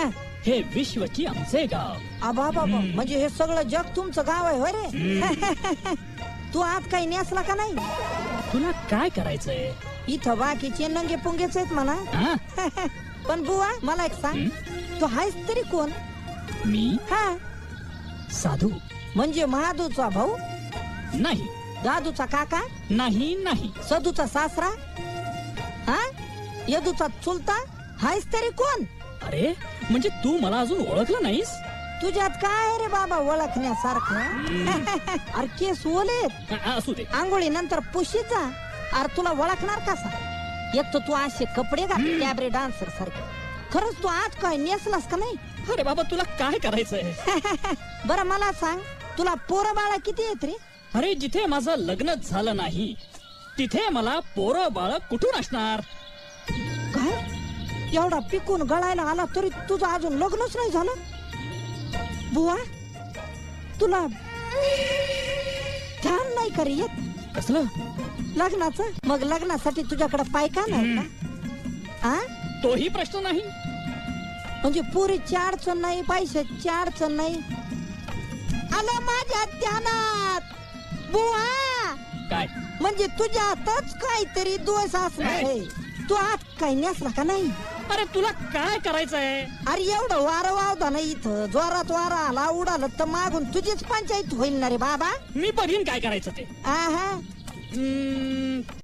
हा हे विश्वची आमचे गाव. आबा बाबा म्हणजे हे सगळं जग तुमचं गाव आहे होय रे? तू आत काही नेसला का नाही? तुला काय करायचंय? इथं बाकीचे नंगे पुंगेच आहेत म्हणा. हा? पण बुवा मला एक सांग. तू हायस तरी कोण? मी? हा. साधू. म्हणजे महादूचा भाऊ? नाही. दादूचा काका? नाही नाही. सदूचा सासरा? हा? यदूचा चुलता? हायस तरी कोण? अरे म्हणजे तू मला अजून ओळखलं नाहीस? तुझ्यात काय रे बाबा ओळखण्यासारखं? अरे केस ओलेत असू दे. आंघोळी नंतर पुशीचा अरे तुला ओळखणार कसा? एक तर तू असे कपडे घातले कॅबरे डान्सर सारखे. खरंच तू आज काय नेसलास का नाही? अरे बाबा तुला काय करायचंय? बरं मला सांग. तुला पोरं बाळा किती येत रे? अरे जिथे माझं लग्नच झालं नाही तिथे मला पोरं बाळ कुठून असणार? एवढा पिकून गळायला आला तरी तुझं अजून लग्नच नाही झालं. बुवा तुला ध्यान नाही करे येत? कसलं? लग्नाचं? मग लग्नासाठी तुझ्याकडे पायका नाही का आ? तोही प्रश्न नाही. म्हणजे पुरीची अडचण नाही पैशाची अडचण नाही. आलं माझ्या ध्यानात. बुवा! काय? म्हणजे तुझ्या हातच काहीतरी दोष असणार आहे. तू आत काही नेसला का नाही? अरे तुला काय करायचंय? अरे एवढं वारं वावदा नाही इथं. जोरात वारा आला उडालं तर मागून तुझीच पंचायत होईल ना रे बाबा. मी बघीन काय करायचं ते. आहा. हम्म,